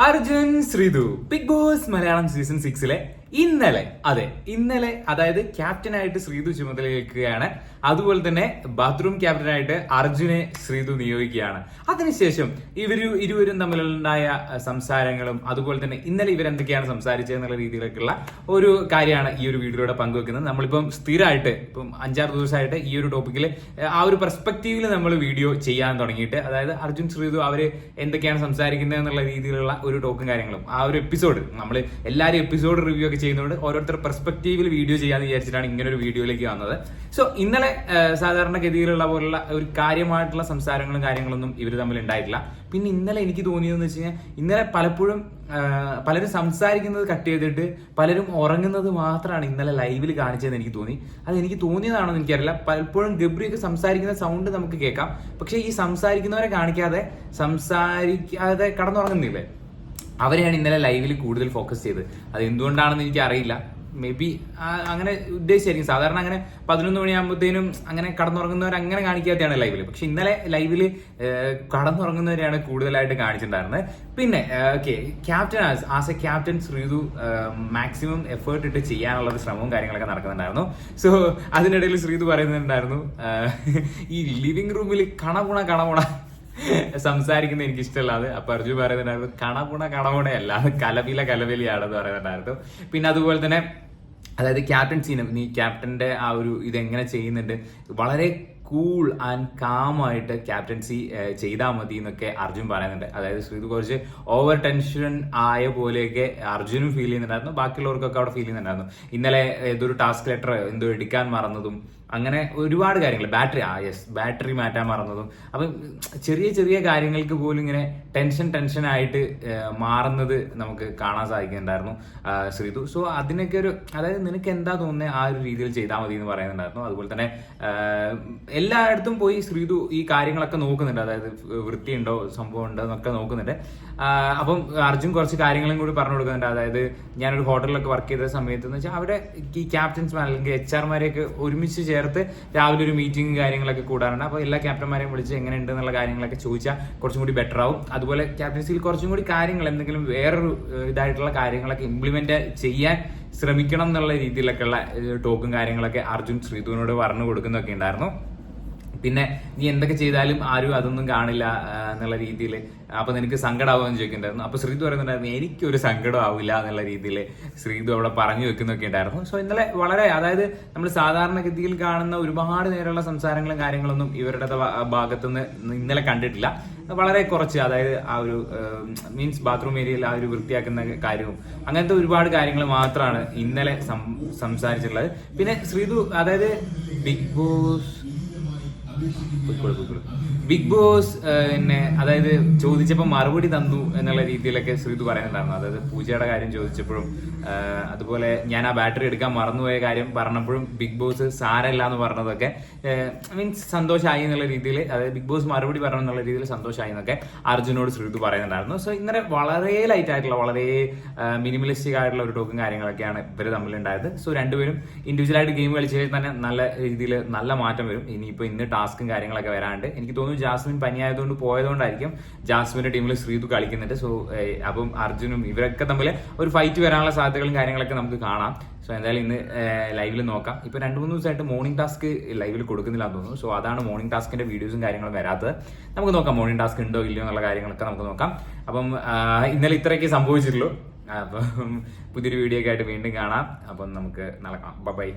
Arjun Sreethu Big Boss Malayalam season സിക്സിലെ ഇന്നലെ അതെ ഇന്നലെ അതായത് ക്യാപ്റ്റനായിട്ട് ശ്രീതു ചുമതലയേൽക്കുകയാണ്. അതുപോലെ തന്നെ ബാത്റൂം ക്യാപ്റ്റനായിട്ട് അർജുനെ ശ്രീതു നിയോഗിക്കുകയാണ്. അതിനുശേഷം ഇവർ ഇരുവരും തമ്മിലുണ്ടായ സംസാരങ്ങളും അതുപോലെ തന്നെ ഇന്നലെ ഇവരെന്തൊക്കെയാണ് സംസാരിച്ചത് എന്നുള്ള രീതിയിലേക്കുള്ള ഒരു കാര്യമാണ് ഈ ഒരു വീഡിയോയുടെ പങ്കുവെക്കുന്നത്. നമ്മളിപ്പം സ്ഥിരമായിട്ട് ഇപ്പം അഞ്ചാറ് ദിവസമായിട്ട് ഈ ഒരു ടോപ്പിക്കിൽ ആ ഒരു പെർസ്പെക്റ്റീവിൽ നമ്മൾ വീഡിയോ ചെയ്യാൻ തുടങ്ങിയിട്ട് അതായത് അർജുൻ ശ്രീതു അവർ എന്തൊക്കെയാണ് സംസാരിക്കുന്നത് എന്നുള്ള രീതിയിലുള്ള ഒരു ടോക്കും കാര്യങ്ങളും ആ ഒരു എപ്പിസോഡ് നമ്മൾ എല്ലാവരും എപ്പിസോഡ് റിവ്യൂ ഒക്കെ ചെയ്യുന്നതുകൊണ്ട് ഓരോരുത്തർ പെർസ്പെക്റ്റീവിൽ വീഡിയോ ചെയ്യാന്ന് വിചാരിച്ചിട്ടാണ് ഇങ്ങനെ ഒരു വീഡിയോയിലേക്ക് വന്നത്. സോ ഇന്നലെ സാധാരണ സാധാരണഗതിയിലുള്ള പോലുള്ള ഒരു കാര്യമായിട്ടുള്ള സംസാരങ്ങളും കാര്യങ്ങളൊന്നും ഇവർ തമ്മിൽ ഉണ്ടായിട്ടില്ല. പിന്നെ ഇന്നലെ എനിക്ക് തോന്നിയതെന്ന് വെച്ച് കഴിഞ്ഞാൽ ഇന്നലെ പലപ്പോഴും പലരും സംസാരിക്കുന്നത് കട്ട് ചെയ്തിട്ട് പലരും ഉറങ്ങുന്നത് മാത്രമാണ് ഇന്നലെ ലൈവിൽ കാണിച്ചതെന്ന് എനിക്ക് തോന്നി. അത് എനിക്ക് തോന്നിയതാണോ എന്ന് എനിക്കറിയില്ല. പലപ്പോഴും ഗബ്രിയൊക്കെ സംസാരിക്കുന്ന സൗണ്ട് നമുക്ക് കേൾക്കാം. പക്ഷേ ഈ സംസാരിക്കുന്നവരെ കാണിക്കാതെ സംസാരിക്കാതെ കടന്നുറങ്ങുന്നില്ലേ? അവരെയാണ് ഇന്നലെ ലൈവിൽ കൂടുതൽ ഫോക്കസ് ചെയ്തത്. അത് എന്തുകൊണ്ടാണെന്ന് എനിക്ക് അറിയില്ല മേ ബി അങ്ങനെ ഉദ്ദേശിച്ചായിരിക്കും. സാധാരണ അങ്ങനെ പതിനൊന്ന് മണിയാകുമ്പോഴത്തേനും അങ്ങനെ കടന്നുറങ്ങുന്നവർ അങ്ങനെ കാണിക്കാത്തതാണ് ലൈവിൽ പക്ഷെ ഇന്നലെ ലൈവിൽ കടന്നുറങ്ങുന്നവരെയാണ് കൂടുതലായിട്ട് കാണിച്ചിട്ടുണ്ടായിരുന്നത്. പിന്നെ okay captain as a captain Sreethu maximum effort ഇട്ട് ചെയ്യാനുള്ള ഒരു ശ്രമവും കാര്യങ്ങളൊക്കെ നടക്കുന്നുണ്ടായിരുന്നു. സോ അതിനിടയിൽ ശ്രീതു പറയുന്നുണ്ടായിരുന്നു ഈ ലിവിംഗ് റൂമിൽ കണപുണ കണപുണ സംസാരിക്കുന്നത് എനിക്ക് ഇഷ്ടമല്ലാതെ അപ്പൊ അർജുൻ പറയുന്നുണ്ടായിരുന്നു കണപുണ കണപുണയല്ല അത് കലവില കലവിലയാണെന്ന് പറയുന്നുണ്ടായിരുന്നു. പിന്നെ അതുപോലെ തന്നെ അതായത് ക്യാപ്റ്റൻ സീനം നീ ക്യാപ്റ്റന്റെ ആ ഒരു ഇതെങ്ങനെ ചെയ്യുന്നുണ്ട് വളരെ കൂൾ ആൻഡ് കാം ആയിട്ട് ക്യാപ്റ്റൻസി ചെയ്താൽ മതി എന്നൊക്കെ അർജുൻ പറയുന്നുണ്ട്. അതായത് ശ്രീതു കുറച്ച് ഓവർ ടെൻഷൻ ആയ പോലെയൊക്കെ അർജുനും ഫീൽ ചെയ്യുന്നുണ്ടായിരുന്നു. ബാക്കിയുള്ളവർക്കൊക്കെ അവിടെ ഫീൽ ചെയ്യുന്നുണ്ടായിരുന്നു. ഇന്നലെ ഏതൊരു ടാസ്ക് ലെറ്റർ എന്തോ എടുക്കാൻ മറന്നതും അങ്ങനെ ഒരുപാട് കാര്യങ്ങൾ. ബാറ്ററി ആ യെസ് ബാറ്ററി മാറ്റാൻ മറന്നതും. അപ്പം ചെറിയ ചെറിയ കാര്യങ്ങൾക്ക് പോലും ഇങ്ങനെ ടെൻഷൻ ടെൻഷൻ ആയിട്ട് മാറുന്നത് നമുക്ക് കാണാൻ സാധിക്കുന്നുണ്ടായിരുന്നു ശ്രീതു. സോ അതിനൊക്കെ ഒരു അതായത് നിനക്ക് എന്താ തോന്നുന്നത് ആ ഒരു രീതിയിൽ ചെയ്താൽ മതി എന്ന് പറയുന്നുണ്ടായിരുന്നു. അതുപോലെ തന്നെ എല്ലായിടത്തും പോയി ശ്രീതു ഈ കാര്യങ്ങളൊക്കെ നോക്കുന്നുണ്ട്. അതായത് വൃത്തിയുണ്ടോ സംഭവം ഉണ്ടോ എന്നൊക്കെ നോക്കുന്നുണ്ട്. അപ്പം അർജുൻ കുറച്ച് കാര്യങ്ങളും കൂടി പറഞ്ഞു കൊടുക്കുന്നുണ്ട്. അതായത് ഞാനൊരു ഹോട്ടലിലൊക്കെ വർക്ക് ചെയ്ത സമയത്ത് എന്ന് വെച്ചാൽ അവിടെ ഈ ക്യാപ്റ്റൻസ് അല്ലെങ്കിൽ എച്ച് ആർമാരെയൊക്കെ ഒരുമിച്ച് ചേർത്ത് രാവിലെ ഒരു മീറ്റിംഗ് കാര്യങ്ങളൊക്കെ കൂടാറുണ്ട്. അപ്പോൾ എല്ലാ ക്യാപ്റ്റന്മാരെയും വിളിച്ച് എങ്ങനെയുണ്ട് എന്നുള്ള കാര്യങ്ങളൊക്കെ ചോദിച്ചാൽ കുറച്ചും കൂടി ബെറ്റർ ആവും. അതുപോലെ ക്യാപ്റ്റൻസിയിൽ കുറച്ചും കൂടി കാര്യങ്ങൾ എന്തെങ്കിലും വേറൊരു ഇതായിട്ടുള്ള കാര്യങ്ങളൊക്കെ ഇംപ്ലിമെന്റ് ചെയ്യാൻ ശ്രമിക്കണം എന്നുള്ള രീതിയിലൊക്കെയുള്ള ടോക്കും കാര്യങ്ങളൊക്കെ അർജുൻ ശ്രീധുവിനോട് പറഞ്ഞു കൊടുക്കുന്നൊക്കെ ഉണ്ടായിരുന്നു. പിന്നെ നീ എന്തൊക്കെ ചെയ്താലും ആരും അതൊന്നും കാണില്ല എന്നുള്ള രീതിയിൽ അപ്പൊ നിനക്ക് സങ്കടമാവുമെന്ന് ചോദിക്കുന്നുണ്ടായിരുന്നു. അപ്പൊ ശ്രീതു പറയുന്നുണ്ടായിരുന്നു എനിക്കൊരു സങ്കടം ആവില്ല എന്നുള്ള രീതിയിൽ ശ്രീതു അവിടെ പറഞ്ഞു വെക്കുന്നൊക്കെ ഉണ്ടായിരുന്നു. സോ ഇന്നലെ വളരെ അതായത് നമ്മൾ സാധാരണഗതിയിൽ കാണുന്ന ഒരുപാട് നേരമുള്ള സംസാരങ്ങളും കാര്യങ്ങളൊന്നും ഇവരുടെ ഭാഗത്തു ഭാഗത്തുനിന്ന് ഇന്നലെ കണ്ടിട്ടില്ല. വളരെ കുറച്ച് അതായത് ആ ഒരു മീൻസ് ബാത്റൂം ഏരിയയിൽ ആ ഒരു വൃത്തിയാക്കുന്ന കാര്യവും അങ്ങനത്തെ ഒരുപാട് കാര്യങ്ങൾ മാത്രമാണ് ഇന്നലെ സംസാരിച്ചിട്ടുള്ളത്. പിന്നെ ശ്രീതു അതായത് ബിഗ് ബോസ് പൊയ്ക്കോളൂ, പൊയ്ക്കോളൂ. ബിഗ് ബോസ് എന്നെ അതായത് ചോദിച്ചപ്പോൾ മറുപടി തന്നു എന്നുള്ള രീതിയിലൊക്കെ ശ്രീതു പറയുന്നുണ്ടായിരുന്നു. അതായത് പൂജയുടെ കാര്യം ചോദിച്ചപ്പോഴും അതുപോലെ ഞാൻ ആ ബാറ്ററി എടുക്കാൻ മറന്നുപോയ കാര്യം പറഞ്ഞപ്പോഴും ബിഗ് ബോസ് സാരല്ല എന്ന് പറഞ്ഞതൊക്കെ മീൻസ് സന്തോഷമായി എന്നുള്ള രീതിയിൽ അതായത് ബിഗ് ബോസ് മറുപടി പറഞ്ഞു എന്നുള്ള രീതിയിൽ സന്തോഷമായി എന്നൊക്കെ അർജുനോട് ശ്രീതു പറയുന്നുണ്ടായിരുന്നു. സോ ഇന്നലെ വളരെ ലൈറ്റ് ആയിട്ടുള്ള വളരെ മിനിമലിസ്റ്റിക് ആയിട്ടുള്ള ഒരു ടോക്കും കാര്യങ്ങളൊക്കെയാണ് ഇവർ തമ്മിലുണ്ടായത്. സോ രണ്ടുപേരും ഇൻഡിവിജ്വൽ ആയിട്ട് ഗെയിം കളിച്ചാൽ തന്നെ നല്ല രീതിയിൽ നല്ല മാറ്റം വരും. ഇനിയിപ്പോൾ ഇന്ന് ടാസ്കും കാര്യങ്ങളൊക്കെ വരാണ്ട് എനിക്ക് തോന്നുന്നു ജാസ്മിൻ പനിയായതുകൊണ്ട് പോയതുകൊണ്ടായിരിക്കും ജാസ്മിന്റെ ടീമിൽ ശ്രീതു കളിക്കുന്നുണ്ട്. സോ അപ്പം അർജുനും ഇവരൊക്കെ തമ്മിൽ ഒരു ഫൈറ്റ് വരാനുള്ള സാധ്യതകളും കാര്യങ്ങളൊക്കെ നമുക്ക് കാണാം. സോ എന്തായാലും ഇന്ന് ലൈവിൽ നോക്കാം. ഇപ്പൊ രണ്ട് മൂന്ന് ദിവസമായിട്ട് മോർണിംഗ് ടാസ്ക് ലൈവിൽ കൊടുക്കുന്നില്ല എന്ന് തോന്നുന്നു. സോ അതാണ് മോർണിംഗ് ടാസ്കിന്റെ വീഡിയോസും കാര്യങ്ങളും വരാത്തത്. നമുക്ക് നോക്കാം മോർണിംഗ് ടാസ്ക് ഉണ്ടോ ഇല്ലയോ എന്നുള്ള കാര്യങ്ങളൊക്കെ നമുക്ക് നോക്കാം. അപ്പം ഇന്നലെ ഇത്രയൊക്കെ സംഭവിച്ചിട്ടുള്ളൂ. അപ്പം പുതിയൊരു വീഡിയോ ഒക്കെ ആയിട്ട് വീണ്ടും കാണാം. അപ്പം നമുക്ക് നടക്കാം. ബൈ